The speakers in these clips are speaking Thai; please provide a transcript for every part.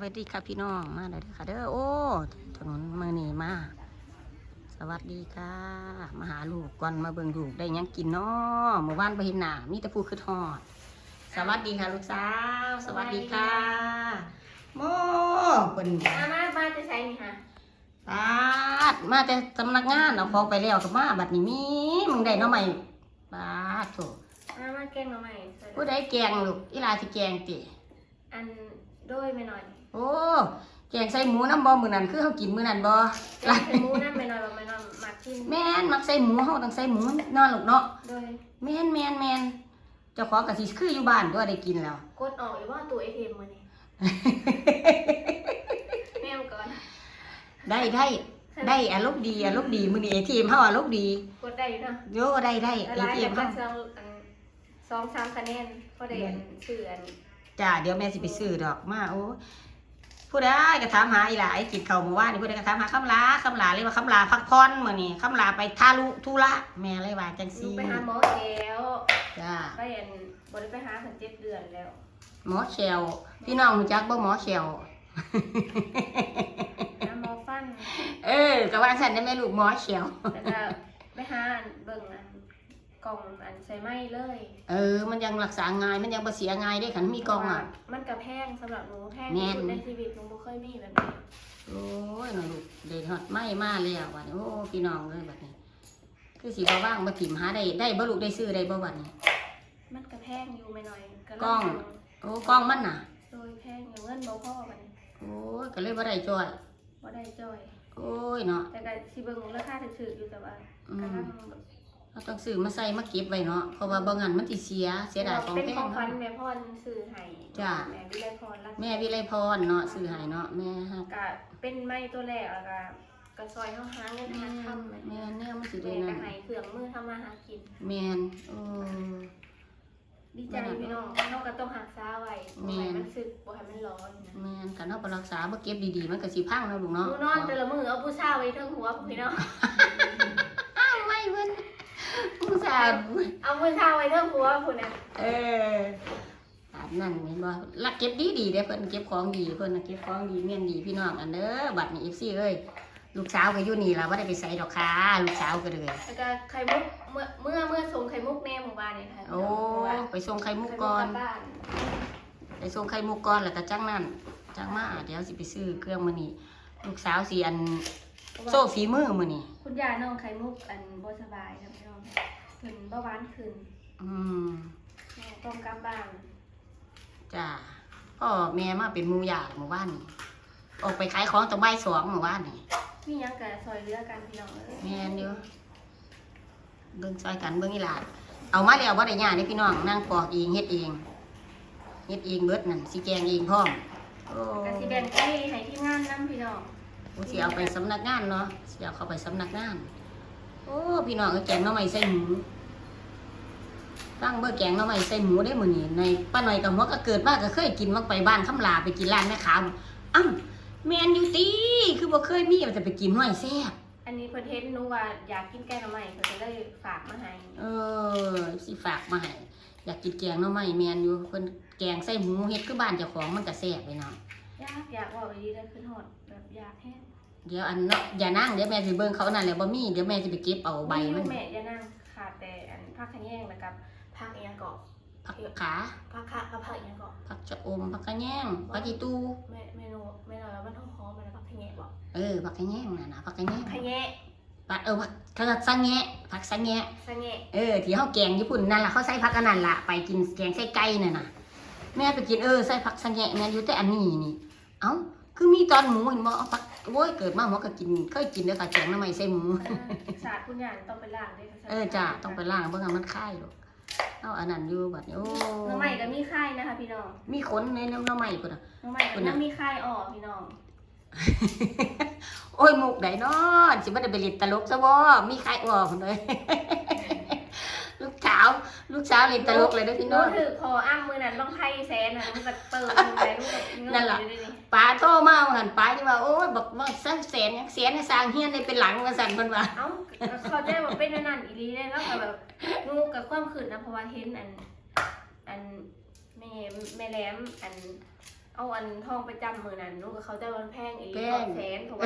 วัสดีค่ะพี่น้องมาเลยค่ะเด้อโอ้ถนนมือนี่มา สวัสดีค่ะ มาหาลูกก่อนมาเบิ่งลูกได้หยังกินเนาะเมื่อวานไปเห็นหน้ามีแต่ผู้คือทอด สวัสดีค่ะลูกสาว สวัสดีค่ะ โมเป็นมามามาจะใช้นี่ค่ะปาดมาแต่สำนักงานเอาพอไปแล้วก็มาบัดนี้มีมึงได้เนาะใหม่ปาดโถมามาแกงมาใหม่สวัสดีผู้ใดแกงลูกอีหลาสิแกงติอันด้วยไม่หน่อย โอ้แกงใส่หมูน้ำบ่มื้อนั้นคือเฮากินมื้อนั้นบ่แกงใส่หมูนั่นไม่หน่อยไม่หน่อยมากินแม่นมักใส่หมูเฮาต้องใส่หมูนอนลูกเนาะโดยแม่นแม่นแม่นเจ้าของก็สิคืออยู่บ้านตัวได้กินแล้วกดออกอยู่ว่าตัวเอทีเอ็มมาเนี่ยแมวก่อนได้ได้ได้อารมณ์ดีอารมณ์ดีมื้อนี้ ATM เฮาอารมณ์ดีกดได้อยู่เนาะโยได้ได้ละลาย ATM กัเฮานสองอันสองสามคะแนนพอได้อันชื่ออันจ้าเดี๋ยวแม่สิไปซื้อดอกมาโอ้ ผู้ใดก็ถามหาอีหลาไอ้กินข้าวเมื่อวานนี่ผู้ใดก็ถามหาคำลาคำลาเลยว่าคำลาพักผ่อนมื้อนี้คำลาไปทาลุทุระแม่เลยว่าจังลูซี่กไปหาหมอแล้วจ้าไปอันบริไปหาถึงเจ็ดเดือนแล้ว หมอแชวพี่น้องรู้จักบ่หมอแชวหาหมอฟัน เออก็ว่าฉันได้แม่ลูกหมอแชวแล้วก็ไปหาอันเบิ่งอัน กล่องอันใส่ไม้เลยเออ มันยังรักษาง่ายมันยังบ่เสียง่ายได้ขันมีกล้องอะ มันกระแพงสำหรับหนูแพงแม่ที่นสุดในชีวิตหนูบ่เคยมีแบบนี้โอ้ยน่ะลูกเด็ดฮอดไม่มาแล้วบัดนี้โอ้พี่น้องเลยบัดนี้ คือสิบ่ว่างบ่ถิ่มหาได้ได้บ่ลูกได้ซื้อได้บ่บัดนี้ มันกระแพงอยู่ไม่น้อยกล้อง โอ้กล้องมันน่ะ โดยแพงอยู่เงินบ่พอบัดนี้โอ้ยก็เลยบ่ได้จ้อย บ่ได้จ้อย โอ้ยเนาะแต่ก็สิเบิ่งราคาถูกๆอยู่แต่ว่าอืกระมทั่งแบบ เราต้องซื้อมาใส่มาเก็บไว้เนาะเพราะว่าบ่งั้นมันสิเสียเสียดายของเป็นแพของงขวัญเนาะ แม่พ่อซื้อให้จ้ะ แม่วิไลพรรักแม่วิไลพรเนาะซื้อให้เนาะแม่ฮักก็เป็นไม้ตัวแรกแล้วก็ก็ซอยเฮาหาเงินหาค่ำแม่แนวมันสิได้แม่ก็นั่นให้เครื่องมือทำมาหากิน แม่นโอ้ ดีใจพี่น้องเราก็ต้องหักษาไว้บ่ให้มันสึกบ่ให้มันร้อนนะแม่นกันเฮาบ่รักษาบ่เก็บดีๆมันก็สิพังเนาะลูกหเนาะนูนอนแต่ละมือเอาผู้ชายไว้เทิงหัวพี่น้องอ้าวไม่เพิ่น ผู้สาวเอาผู้ชายไว้เทิงหัวพุ่นน่ะเอออันนั้นเห็นบ่ลักเก็บดีดีๆเด้เพิ่นเก็บของดีเพิ่นน่ะเก็บของดีเมียนดีพี่น้องอันเด้อบัดนี้ FC เอ้ยลูกสาวก็อยู่นี่ล่ะบ่ได้ไปไสดอกค่ะลูกสาวก็เลยแล้วก็ไข่มุกเมื่อเมื่อเมื่อส่งไข่มุกแน่หมู่บ้านนี่ค่ะโอ้ไปส่งไข่มุกไข่มุกก่อกนลับบ้านไปส่งไข่มุกก่อนแล้วก็จังนั้นจังมาเดี๋ยวสิไปซื้อเครื่องมื้อนี้ลูกสาวสิอันโซ่ฝีมือมื้อนี้คุณยายน้องไข่มุกอันบ่สบายครับพี่น้อง ขึ้นเบาหวานขึ้นอืมแม่ต้องกลับบ้านจ้าพ่อแม่มาเป็นหมู่ยาหมู่บ้านนี่ออกไปขายของตอนบ่ายสองหมู่บ้านนี่มีหยังก็ซอยเหลือกันพี่น้องเอ้ยแม่นอยู่เบิ่งซอยกันเบิ่งอีหลาดเอามาแล้วบ่ได้ยากเด้พี่น้องนั่งปอกเองเฮ็ดเองเฮ็ดเองเบิดนั่นสิแกงเองพร้อมโอ้ก็สิแบ่งไปให้ที่งานนํพี่น้องโอ้สิเอาไปสำนักงานเนาะสิเอาเข้าไปสำนักงาน โอ้พี่น้องเอ้ยแกงหน่อไม้ใส่หมู ตั้งเบอร์แกงหน่อไม้ใส่หมูได้มื้อนี้ในป้าหน่อยกับหัวก็เกิดมาก็เคยกินมักไปบ้านคำลาไปกินร้านแม่ค้าอ้ำแม่นอยู่ติคือบ่เคยมีว่าจะไปกินห้อยแซ่บอันนี้เพิ่นเห็นหนูว่าอยากกินแกงหน่อไม้เพิ่นก็เลยฝากมาให้เออสิฝากมาให้อยากกินแกงหน่อไม้แม่นอยู่เพิ่นแกงใส่หมูเฮ็ดคือบ้านเจ้าของมันก็แซ่บเลยเนาะอยากอยากว่าไปดีได้ขึ้นฮอดแบบอยากแห้งเดี๋ยวอันเนาะอย่านั่งเดี๋ยวแม่สิเบิ่งเขานั่นแหละบ่มีเดี๋ยวแม่สิไปเก็บเอาใบมันแม่อย่านั่งขาดแต่อันผักขะแยงนะครับ ผักอีหยังเกาะผักขาผักคะกับผักอีหยังเกาะผักชะอมผักกระแยงผักอีตูแม่เมนูแม่น้อยว่ามันหอมๆมันผักขะแยงบ่เออผักกระแยงน่ะนะผักกระแยงขะแยงผักเออผักเขาจะสังแงะผักสังแงะสะแงะเออที่เฮาแกงญี่ปุ่นนั่นล่ะเขาใส่ผักอันนั้นล่ะไปกินแกงใส่ไก่นั่นน่ะแม่ไปกินเออใส่ผักสังแงะแม่นอยู่แต่อันนี้นี่เอ้าคือมีตอนหมูเห็นบ่เอาผักโอ้ยเกิดมาหัวก็กินเคยกินเด้อค่ะแกงหน่อไม้ใส่หมูเออสาดคุณยายต้องไปล้างด้วยค่ะเออจ้าต้องไปล้างเบิ่งให้มันคายลูก เอาอันนั้นอยู่บัดนี้โอ้หน้ำใหม่ก็มีไข่นะคะพี่น้องมีขนในน้ำหน่อไม้พุ่นน่ะ หน้ำใหม่ก็ยังมีไข่ออกพี่น้องโอ้ยมุกไดเนาะสิบ่ได้ไปเล่นตลกซะบ่มีใครออกเลย ลูกสาว ลูกสาวเล่นตลกเลยเด้อพี่หนูน้อง ถือคออ้ำมือนั้นลองไข่แสนน่ะมันก็เปิดมือไปมันก็เงนั่นล่ะ อยู่ด้วยนี่ป้าโทรมาว่าหั่นป้าที่ว่าโอ้ยบอกว่าสักแสนหยังแสนให้สร้างเฮียนได้เป็นหลังว่าซั่นเพิ่นว่า เอ้าก็เขาใจว่าเป็นอันนั่นอีหลีเลยแล้วก็แบบงูกับความขืนนะเพราะว่าเห็นอัน อันแม่แม่แหลมอัน เอาอันทองไปจำมือนั้นนู้ก็เขาจะมันแพงอีกแพสองงแสนถูกไหม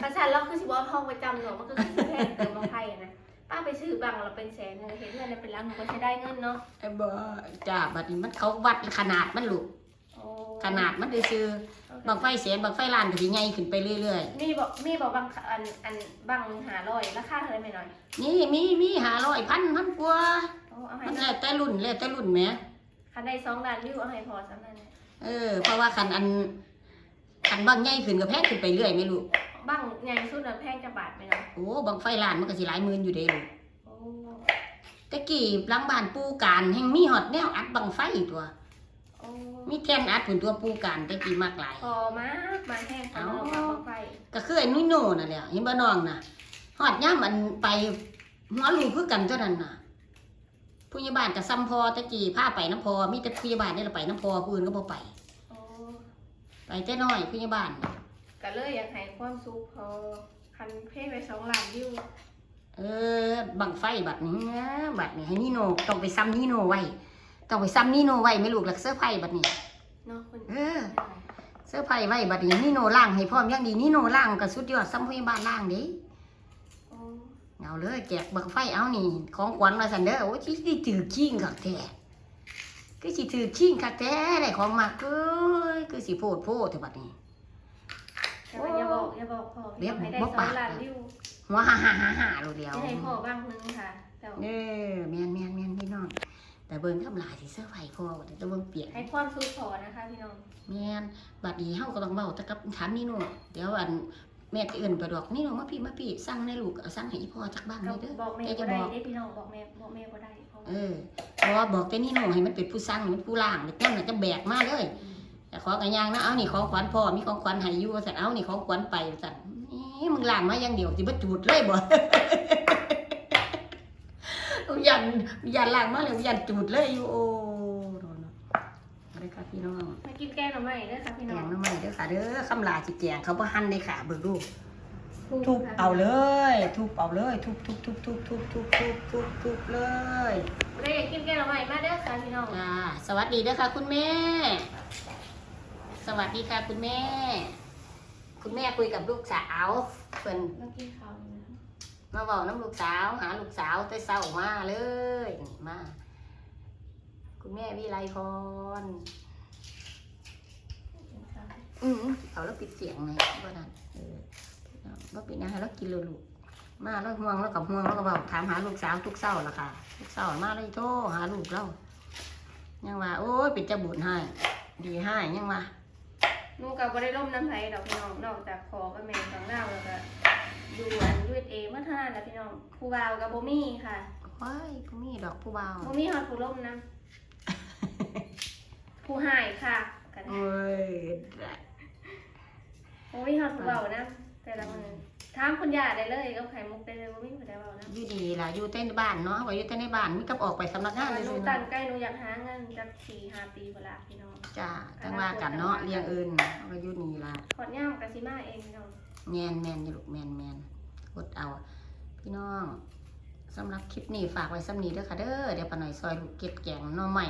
ถ้าฉันเราคือสิบเอาทองไปจำหนูมันก็คือสิแพงเติมมาไพ่อะนะป้า ไปซื้อบังเราเป็นแสนเลยเห็นเงินเป็นล้านหนูก็ใช้ได้เงินเนาะไอ้บ่จ้าบัดนี้มันเขาวัดขนาดมันลูกโอ้ขนาดมันได้ซื้อบังไฟแสนบังไฟล้านก็สิใหญ่ขึ้นไปเรื่อยมีบอกมีบอกบางอันอันบังหาร้อยราคาเท่าไหร่ไม่น้อยๆนี่มีมีหาร้อยพันพันกว่าโอ้เอาให้มันแล้วแต่รุ่นแล้วแต่รุ่นแหม คันได้สองล้านวิวเอาให้พอสำนั้นเนี่ยเออเพราะว่าคันอันคันบางใหญ่ขึ้นก็แพงขึ้นไปเรื่อยไหม่ลูก บังใหญ่สุดน่ะแพงจะบาทไหมน้อยโอ้บังไฟล้านมันก็สิหลายหมื่นอยู่เด้ลูกโอ้แต่กี้หลังบ้านปูการแห่งมีฮอดแนวอัดบังไฟตัว โอ้มีแท่นอัดผุนตัวปูการแต่กี้มากหลาย พอมากมาแห้งพอน้องมาบังไฟก็คือไอ้นุ่ยโน่นั่นแหละเห็นบ่น้องน่ะฮอดย่ามมันไปหัวลูกคือกันเท่านั้นน่ะผู้ใหญ่บ้านก็ซ้ำพอแตะกี้พาไปน้ำพอมีแต่ผู้ใหญ่บ้านนี่ละไปน้ำพอผู้อื่นก็บ่ไป โอ้ไปแต่น้อยผู้ใหญ่บ้าน ก็เลยอยากให้ความสุขพอคันเพ่ไปสองล้านวิวเออ บังไฟบัดนี้นะบัดนี้ให้นี่โน่ต้องไปซ้ำนี่โน่ไว้ ต้องไปซ้ำนี่โน่ไว้ไม่ลูกหลักเสื้อร์ไผ่บัดนี้ เนาะคุณเออ เสื้อร์ไผ่ไว้บัดนี้นี่โน่ล่างให้พร้อมอย่างดีนี่โน่ล่างก็สุดยอดซ้ำผู้ใหญ่บ้านล่างเด้โอ้เอาเลยแจกบังไฟเอานี่ ของขวัญมาสันเด้อโอ้ยที่ที่ถือขิงคักแท้คือสิถือขิงคักแท้ได้ของมากเอ้ยคือสิโพดโพดเถอะบัดนี้ แต่ว่าอย่าบอกอย่าบอกพอเรียบให้ได้บ่สอปางกล้านวิวหัวฮ่าฮ่าฮ่าฮ่าโลดเดียวจะให้พ่อบ้างนึงค่ะแต่เออแม่นแม่นแม่นพี่น้อง แต่เบิ่งทำลายสิเสื้อไฟพอแต่ต้องเบิ่งเปียกให้ความสุขพอนะคะพี่น้องแม่นบัดนี้เฮาก็ต้องเว้าแต่กับถามนี่โน่เดี๋ยวอันแม่จะเอื่นไปดอกนี่โน่มาพี่มาพี่สั่งในลูกเอาสั่งให้อีพ่อจักบ้านเลยเด้อบอกแม่แกจะก็ได้บอกได้พี่น้องบอกแม่บอกแม่ก็ได้เพราะเออเพราะว่าบอกแต่นี่โน่ให้มันเป็นผู้สั่งให้มันผู้ล่างแล้วแก้มน่ะจะแบกมาเลย แต่ของกันยางนะเอานี่ของขวัญพ่อมีของขวัญให้อยู่ว่าสั่นเอานี่ของขวัญไปว่าสั่นนี่มึงล่างมาอย่างเดียวสิบ่จูดเลยบ่ยันยันล่างมาเลยยันจูดเลยอยู่โอ้โดนเนาะเอาเลยค่ะพี่น้องมากินแกงหน่อไม้เด้อค่ะพี่แกน้องงน้ำใหม่เด้อค่ะเด้อคำลาสิแกงเขาบ่หั่นเลยค่ะเบิ่งดูทุทุบบเอาเลย ทุบเอาเลย ทุบทุบทุบทุบทุบทุบทุบทุบทุบเลยได้อยากกินแกงหน่อไม้มาเด้อค่ะพี่น้องจ้าสวัสดีเด้อค่ะคุณแม่ สวัสดีค่ะคุณแม่ คุณแม่คุยกับลูกสาวเพิ่นมากินข้าวนี่นะมาบอกน้ำลูกสาว หาลูกสาวแต่เศร้ามาเลยนี่มา คุณแม่วิไลพรอือเอาแล้วปิดเสียงไงว่านั่นเออว่าปิดนะให้แล้วกินเลยลูกมาแล้วห่วงแล้วกับห่วงแล้วก็บอกถามหาลูกสาวทุกเศร้าละค่ะทุกเศร้ามาเลยโทรหาลูกเรายังว่า โอ้ยเป็นจะบุญให้ ดีให้ยังว่า นูก็บ่ได้ร่มน้ำไผดอกพี่น้องนอกจากขอกับแม่ของเราแล้วก็ดูอันยูเอเมื่อเท่านั้นแหละพี่น้องผู้บ่าวกับบ่มีค่ะว้ายผู้มีดอกผู้เบาวบ่มีฮอดผู้ร่มนะผู้หายค่ะกันโอ้ยบ่มีฮอดผู้เบานะแต่ละมื้อ ถามคุณย่าได้เลยกับไข่มุกได้เลยบ่มีผู้ใดเว้านะอยู่ดีล่ะอยู่แต่ในบ้านเนาะว่าอยู่แต่ในบ้านมีกับออกไปสำนักงานเลยหนูสิตั้งใกล้หนูอยากหาเงินจัก4-5ปีพุ่นละพี่น้องจ้าตั้งว่ากันเนาะเลี้ยงอื่นว่าอยู่นี่ล่ะขอดย่ามกะสิมาเองพี่น้องแมนแมนอยู่ลูกแมนแมนกดเอา พี่น้องสำหรับคลิปนี้ฝากไว้สำนีเด้อค่ะเด้อเดี๋ยวปาหน่อยซอยลูกเก็บแกงหน่อใหม่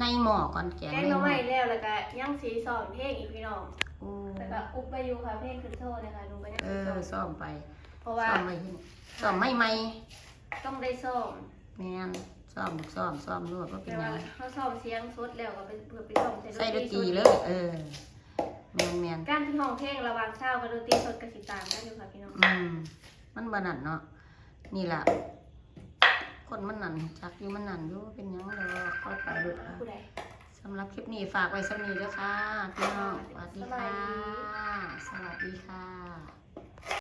ในหม้อก่อนแกงแกงในหน่อหม้อไม้แล้วแล้วก็ย่างสีสอนเพลงอีกพี่น้อง โอ้แล้วก็อุบไปอยู่ค่ะเพลงขึ้นโทษนะคะหนูก็ยังเอขึ้นอโทษซ่อมไปเพราะว่าซ่อมไว้ที่นี่ซ่อมไม่ไม่ต้องได้ซ่อมแมนซ่อมซ่อมซ่อมรวดก็เป็นแต่หยัว่างเขาซ่อมเสียงสดแล้วก็ไปเพื่อไปซ่อมใส่ดนตรีเลย เออแมนแมนการที่ห้องเพลงระหว่างเช้ากับดนตรีสดกับสิตามกันอยู่ค่ะพี่น้องอืมมันบานันเนาะนี่แหละคนมันนั่นจักอยู่มันนั่นอยู่เป็นหยังเลยค่อยไปลูกผู้ใดสำหรับคลิปนี้ฝากไว้สำนีเด้อค่ะพี่น้องสวัสดีสบาค่ะยดีสวัสดีค่ะ